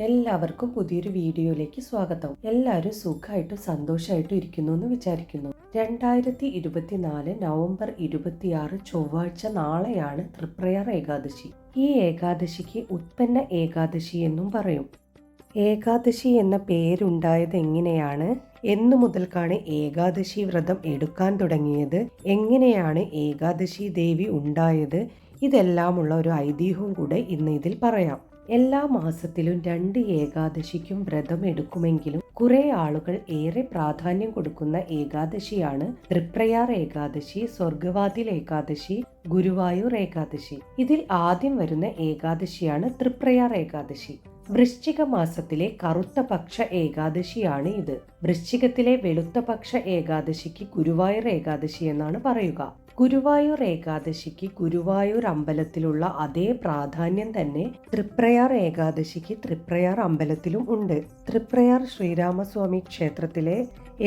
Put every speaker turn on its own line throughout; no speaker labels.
എല്ലാവർക്കും പുതിയൊരു വീഡിയോയിലേക്ക് സ്വാഗതം. എല്ലാവരും സുഖമായിട്ടും സന്തോഷമായിട്ടും ഇരിക്കുന്നു എന്ന് വിചാരിക്കുന്നു. രണ്ടായിരത്തി ഇരുപത്തിനാല് നവംബർ ഇരുപത്തിയാറ് ചൊവ്വാഴ്ച നാളെയാണ് തൃപ്രയാർ ഏകാദശി. ഈ ഏകാദശിക്ക് ഉത്പന്ന ഏകാദശി എന്നും പറയും. ഏകാദശി എന്ന പേരുണ്ടായത് എങ്ങനെയാണ്? എന്നു മുതൽക്കാണ് ഏകാദശി വ്രതം എടുക്കാൻ തുടങ്ങിയത്. എങ്ങനെയാണ് ഏകാദശി ദേവി ഉണ്ടായത്? ഇതെല്ലാമുള്ള ഒരു ഐതിഹ്യവും കൂടെ ഇന്ന് ഇതിൽ പറയാം. എല്ലാ മാസത്തിലും രണ്ട് ഏകാദശിക്കും വ്രതം എടുക്കുമെങ്കിലും കുറെ ആളുകൾ ഏറെ പ്രാധാന്യം കൊടുക്കുന്ന ഏകാദശിയാണ് തൃപ്രയാർ ഏകാദശി സ്വർഗവാതിൽ ഏകാദശി ഗുരുവായൂർ ഏകാദശി. ഇതിൽ ആദ്യം വരുന്ന ഏകാദശിയാണ് തൃപ്രയാർ ഏകാദശി. വൃശ്ചിക മാസത്തിലെ കറുത്ത പക്ഷ ഏകാദശിയാണ് ഇത്. വൃശ്ചികത്തിലെ വെളുത്ത പക്ഷ ഏകാദശിക്ക് ഗുരുവായൂർ ഏകാദശി എന്നാണ് പറയുക. ഗുരുവായൂർ ഏകാദശിക്ക് ഗുരുവായൂർ അമ്പലത്തിലുള്ള അതേ പ്രാധാന്യം തന്നെ തൃപ്രയാർ ഏകാദശിക്ക് തൃപ്രയാർ അമ്പലത്തിലും ഉണ്ട്. തൃപ്രയാർ ശ്രീരാമസ്വാമി ക്ഷേത്രത്തിലെ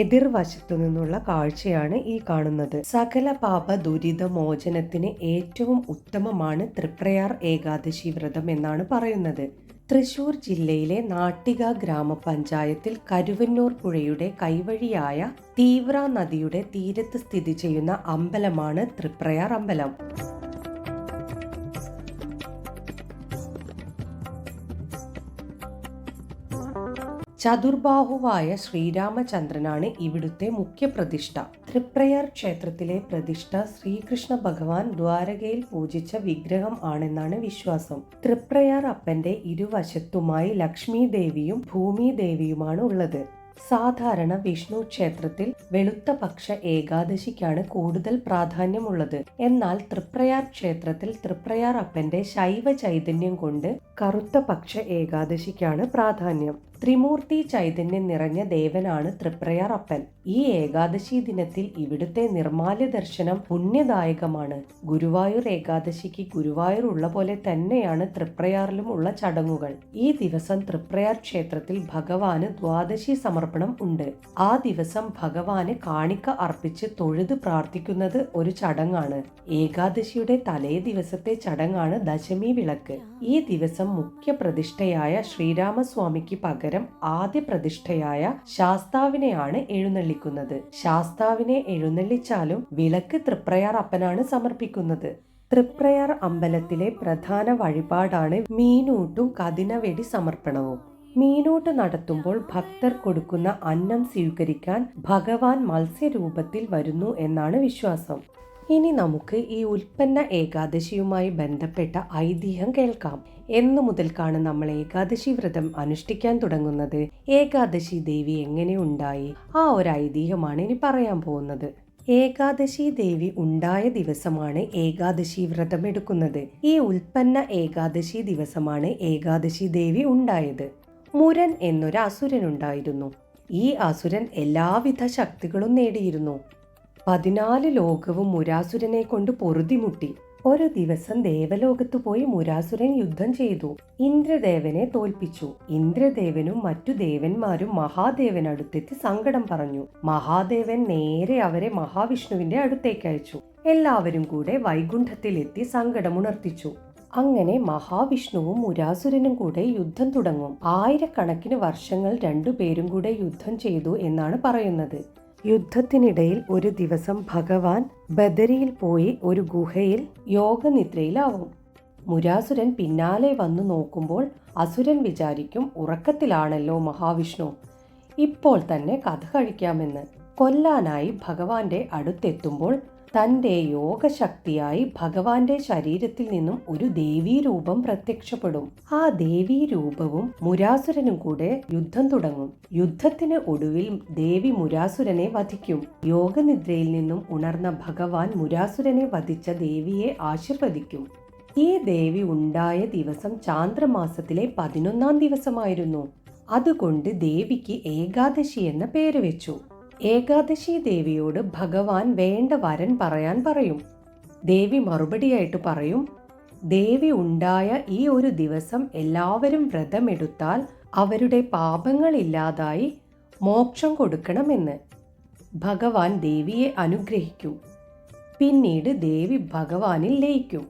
എതിർവശത്തു നിന്നുള്ള കാഴ്ചയാണ് ഈ കാണുന്നത്. സകല പാപ ദുരിത മോചനത്തിന് ഏറ്റവും ഉത്തമമാണ് തൃപ്രയാർ ഏകാദശി വ്രതം എന്നാണ് പറയുന്നത്. തൃശൂർ ജില്ലയിലെ നാട്ടിക ഗ്രാമപഞ്ചായത്തിൽ കരുവന്നൂർ പുഴയുടെ കൈവഴിയായ തീവ്ര നദിയുടെ തീരത്ത് സ്ഥിതി ചെയ്യുന്ന അമ്പലമാണ് തൃപ്രയാർ അമ്പലം. ചതുർബാഹുവായ ശ്രീരാമചന്ദ്രനാണ് ഇവിടുത്തെ മുഖ്യ പ്രതിഷ്ഠ തൃപ്രയാർ ക്ഷേത്രത്തിലെ പ്രതിഷ്ഠ ശ്രീകൃഷ്ണ ഭഗവാൻ ദ്വാരകയിൽ പൂജിച്ച വിഗ്രഹം ആണെന്നാണ് വിശ്വാസം. തൃപ്രയാർ അപ്പന്റെ ഇരുവശത്തുമായി ലക്ഷ്മി ദേവിയും ഭൂമി ദേവിയുമാണ് ഉള്ളത്. സാധാരണ വിഷ്ണു ക്ഷേത്രത്തിൽ വെളുത്ത പക്ഷ ഏകാദശിക്കാണ് കൂടുതൽ പ്രാധാന്യമുള്ളത്. എന്നാൽ തൃപ്രയാർ ക്ഷേത്രത്തിൽ തൃപ്രയാർ അപ്പന്റെ ശൈവ ചൈതന്യം കൊണ്ട് കറുത്ത പക്ഷ ഏകാദശിക്കാണ് പ്രാധാന്യം. ത്രിമൂർത്തി ചൈതന്യം നിറഞ്ഞ ദേവനാണ് തൃപ്രയാർ അപ്പൻ. ഈ ഏകാദശി ദിനത്തിൽ ഇവിടുത്തെ നിർമാല്യ ദർശനം പുണ്യദായകമാണ്. ഗുരുവായൂർ ഏകാദശിക്ക് ഗുരുവായൂർ ഉള്ള പോലെ തന്നെയാണ് തൃപ്രയാറിലും ഉള്ള ചടങ്ങുകൾ. ഈ ദിവസം തൃപ്രയാർ ക്ഷേത്രത്തിൽ ഭഗവാന് ദ്വാദശി സമർപ്പണം ഉണ്ട്. ആ ദിവസം ഭഗവാന് കാണിക്ക അർപ്പിച്ച് തൊഴുത് പ്രാർത്ഥിക്കുന്നത് ഒരു ചടങ്ങാണ്. ഏകാദശിയുടെ തലേ ദിവസത്തെ ചടങ്ങാണ് ദശമി വിളക്ക്. ഈ ദിവസം മുഖ്യ പ്രതിഷ്ഠയായ ശ്രീരാമസ്വാമിക്ക് പകരം ആദ്യ പ്രതിഷ്ഠയായ ശാസ്താവിനെയാണ് എഴുന്നള്ളിക്കുന്നത്. ശാസ്താവിനെ എഴുന്നള്ളിച്ചാലും വിളക്ക് തൃപ്രയാർ അപ്പനാണ് സമർപ്പിക്കുന്നത്. തൃപ്രയാർ അമ്പലത്തിലെ പ്രധാന വഴിപാടാണ് മീനൂട്ടും കതിനവെടി സമർപ്പണവും. മീനോട്ട് നടത്തുമ്പോൾ ഭക്തർ കൊടുക്കുന്ന അന്നം സ്വീകരിക്കാൻ ഭഗവാൻ മത്സ്യരൂപത്തിൽ വരുന്നു എന്നാണ് വിശ്വാസം. ഇനി നമുക്ക് ഈ ഉൽപ്പന്ന ഏകാദശിയുമായി ബന്ധപ്പെട്ട ഐതിഹ്യം കേൾക്കാം. എന്നു മുതൽക്കാണ് നമ്മൾ ഏകാദശി വ്രതം അനുഷ്ഠിക്കാൻ തുടങ്ങുന്നത്. ഏകാദശി ദേവി എങ്ങനെ ഉണ്ടായി? ആ ഒരു ഐതിഹ്യമാണ് ഇനി പറയാൻ പോകുന്നത്. ഏകാദശി ദേവി ഉണ്ടായ ദിവസമാണ് ഏകാദശി വ്രതം എടുക്കുന്നത്. ഈ ഉൽപ്പന്ന ഏകാദശി ദിവസമാണ് ഏകാദശി ദേവി ഉണ്ടായത്. മുരൻ എന്നൊരു അസുരൻ ഉണ്ടായിരുന്നു. ഈ അസുരൻ എല്ലാവിധ ശക്തികളും നേടിയിരുന്നു. പതിനാല് ലോകവും മുരാസുരനെ കൊണ്ട് പൊറുതിമുട്ടി. ഒരു ദിവസം ദേവലോകത്ത് പോയി മുരാസുരൻ യുദ്ധം ചെയ്തു. ഇന്ദ്രദേവനെ തോൽപ്പിച്ചു. ഇന്ദ്രദേവനും മറ്റു ദേവന്മാരും മഹാദേവനടുത്തെത്തി സങ്കടം പറഞ്ഞു. മഹാദേവൻ നേരെ അവരെ മഹാവിഷ്ണുവിന്റെ അടുത്തേക്ക് അയച്ചു. എല്ലാവരും കൂടെ വൈകുണ്ഠത്തിലെത്തി സങ്കടമുണർത്തിച്ചു അങ്ങനെ മഹാവിഷ്ണുവും മുരാസുരനും കൂടെ യുദ്ധം തുടങ്ങും. ആയിരക്കണക്കിന് വർഷങ്ങൾ രണ്ടുപേരും കൂടെ യുദ്ധം ചെയ്തു എന്നാണ് പറയുന്നത്. യുദ്ധത്തിനിടയിൽ ഒരു ദിവസം ഭഗവാൻ ബദരിയിൽ പോയി ഒരു ഗുഹയിൽ യോഗനിദ്രയിലാവും. മുരാസുരൻ പിന്നാലെ വന്നു നോക്കുമ്പോൾ അസുരൻ വിചാരിക്കും ഉറക്കത്തിലാണല്ലോ മഹാവിഷ്ണു. ഇപ്പോൾ തന്നെ കഥ കഴിക്കാമെന്ന്. കൊല്ലാനായി ഭഗവാന്റെ അടുത്തെത്തുമ്പോൾ തന്റെ യോഗശക്തിയായി ഭഗവാന്റെ ശരീരത്തിൽ നിന്നും ഒരു ദേവീ രൂപം പ്രത്യക്ഷപ്പെടും. ആ ദേവീ രൂപവും മുരാസുരനും കൂടെ യുദ്ധം തുടങ്ങും. യുദ്ധത്തിന് ഒടുവിൽ ദേവി മുരാസുരനെ വധിക്കും. യോഗനിദ്രയിൽ നിന്നും ഉണർന്ന ഭഗവാൻ മുരാസുരനെ വധിച്ച ദേവിയെ ആശീർവദിക്കും. ഈ ദേവി ഉണ്ടായ ദിവസം ചാന്ദ്രമാസത്തിലെ പതിനൊന്നാം ദിവസമായിരുന്നു. അതുകൊണ്ട് ദേവിക്ക് ഏകാദശി എന്ന പേര് വെച്ചു. ഏകാദശി ദേവിയോട് ഭഗവാൻ വേണ്ട വരൻ പറയാൻ പറയും. ദേവി മറുപടിയായിട്ട് പറയും ദേവി ഉണ്ടായ ഈ ഒരു ദിവസം എല്ലാവരും വ്രതമെടുത്താൽ അവരുടെ പാപങ്ങളില്ലാതായി മോക്ഷം കൊടുക്കണമെന്ന്. ഭഗവാൻ ദേവിയെ അനുഗ്രഹിക്കും. പിന്നീട് ദേവി ഭഗവാനിൽ ലയിക്കും.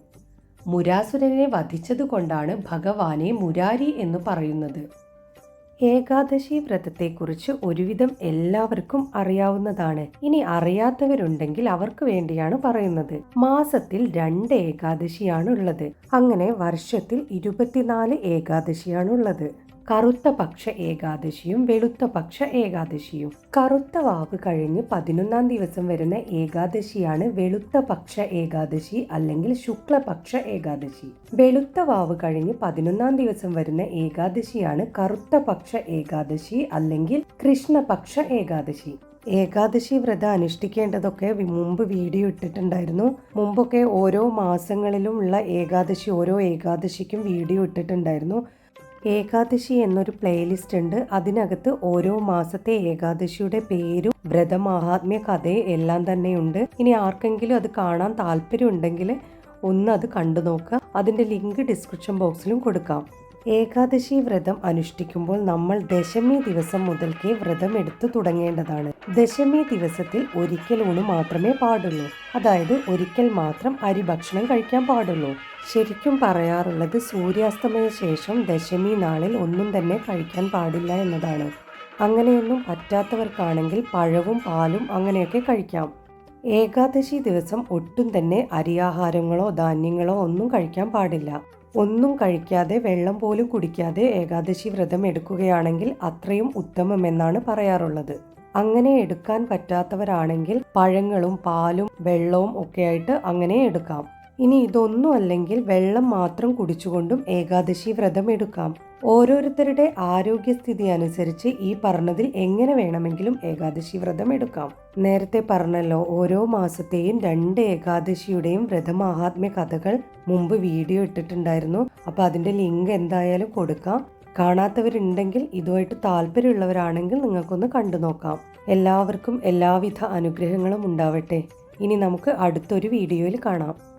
മുരാസുരനെ വധിച്ചതുകൊണ്ടാണ് ഭഗവാനെ മുരാരി എന്ന് പറയുന്നത്. ഏകാദശി വ്രതത്തെക്കുറിച്ച് ഒരുവിധം എല്ലാവർക്കും അറിയാവുന്നതാണ്. ഇനി അറിയാത്തവരുണ്ടെങ്കിൽ അവർക്ക് വേണ്ടിയാണ് പറയുന്നത്. മാസത്തിൽ രണ്ട് ഏകാദശിയാണുള്ളത്. അങ്ങനെ വർഷത്തിൽ ഇരുപത്തിനാല് ഏകാദശിയാണ് ഉള്ളത് കറുത്ത പക്ഷ ഏകാദശിയും വെളുത്ത പക്ഷ ഏകാദശിയും. കറുത്ത വാവ് കഴിഞ്ഞ് പതിനൊന്നാം ദിവസം വരുന്ന ഏകാദശിയാണ് വെളുത്ത പക്ഷ ഏകാദശി അല്ലെങ്കിൽ ശുക്ലപക്ഷ ഏകാദശി. വെളുത്ത വാവ് കഴിഞ്ഞ് പതിനൊന്നാം ദിവസം വരുന്ന ഏകാദശിയാണ് കറുത്ത പക്ഷ ഏകാദശി അല്ലെങ്കിൽ കൃഷ്ണപക്ഷ ഏകാദശി. ഏകാദശി വ്രതം അനുഷ്ഠിക്കേണ്ടതൊക്കെ മുമ്പ് വീഡിയോ ഇട്ടിട്ടുണ്ടായിരുന്നു. മുമ്പൊക്കെ ഓരോ മാസങ്ങളിലും ഉള്ള ഏകാദശി ഓരോ ഏകാദശിക്കും വീഡിയോ ഇട്ടിട്ടുണ്ടായിരുന്നു. ഏകാദശി എന്നൊരു പ്ലേലിസ്റ്റ് ഉണ്ട്. അതിനകത്ത് ഓരോ മാസത്തെ ഏകാദശിയുടെ പേരും വ്രതമാഹാത്മ്യ കഥയും എല്ലാം തന്നെയുണ്ട്. ഇനി ആർക്കെങ്കിലും അത് കാണാൻ താല്പര്യം ഉണ്ടെങ്കിൽ ഒന്ന് അത് കണ്ടു നോക്കുക അതിന്റെ ലിങ്ക് ഡിസ്ക്രിപ്ഷൻ ബോക്സിലും കൊടുക്കാം. ഏകാദശി വ്രതം അനുഷ്ഠിക്കുമ്പോൾ നമ്മൾ ദശമി ദിവസം മുതൽക്കേ വ്രതം എടുത്തു തുടങ്ങേണ്ടതാണ്. ദശമി ദിവസത്തിൽ ഒരിക്കൽ ഊണ് മാത്രമേ പാടുള്ളൂ. അതായത് ഒരിക്കൽ മാത്രം അരി ഭക്ഷണം കഴിക്കാൻ പാടുള്ളൂ. ശരിക്കും പറയാറുള്ളത് സൂര്യാസ്തമയ ശേഷം ദശമി നാളിൽ ഒന്നും തന്നെ കഴിക്കാൻ പാടില്ല എന്നതാണ്. അങ്ങനെയൊന്നും പറ്റാത്തവർക്കാണെങ്കിൽ പഴവും പാലും അങ്ങനെയൊക്കെ കഴിക്കാം. ഏകാദശി ദിവസം ഒട്ടും തന്നെ അരിയാഹാരങ്ങളോ ധാന്യങ്ങളോ ഒന്നും കഴിക്കാൻ പാടില്ല. ഒന്നും കഴിക്കാതെ വെള്ളം പോലും കുടിക്കാതെ ഏകാദശി വ്രതം എടുക്കുകയാണെങ്കിൽ അത്രയും ഉത്തമമെന്നാണ് പറയാറുള്ളത്. അങ്ങനെ എടുക്കാൻ പറ്റാത്തവരാണെങ്കിൽ പഴങ്ങളും പാലും വെള്ളവും ഒക്കെ ആയിട്ട് അങ്ങനെ എടുക്കാം. ഇനി ഇതൊന്നും അല്ലെങ്കിൽ വെള്ളം മാത്രം കുടിച്ചുകൊണ്ടും ഏകാദശി വ്രതം എടുക്കാം. ഓരോരുത്തരുടെ ആരോഗ്യസ്ഥിതി അനുസരിച്ച് ഈ പറഞ്ഞതിൽ എങ്ങനെ വേണമെങ്കിലും ഏകാദശി വ്രതം എടുക്കാം. നേരത്തെ പറഞ്ഞല്ലോ ഓരോ മാസത്തെയും രണ്ട് ഏകാദശിയുടെയും വ്രതമാഹാത്മ്യ കഥകൾ മുമ്പ് വീഡിയോ ഇട്ടിട്ടുണ്ടായിരുന്നു. അപ്പോൾ അതിന്റെ ലിങ്ക് എന്തായാലും കൊടുക്കാം. കാണാത്തവരുണ്ടെങ്കിൽ ഇതുമായിട്ട് താല്പര്യമുള്ളവരാണെങ്കിൽ നിങ്ങൾക്കൊന്ന് കണ്ടു നോക്കാം. എല്ലാവർക്കും എല്ലാവിധ അനുഗ്രഹങ്ങളും ഉണ്ടാവട്ടെ. ഇനി നമുക്ക് അടുത്തൊരു വീഡിയോയിൽ കാണാം.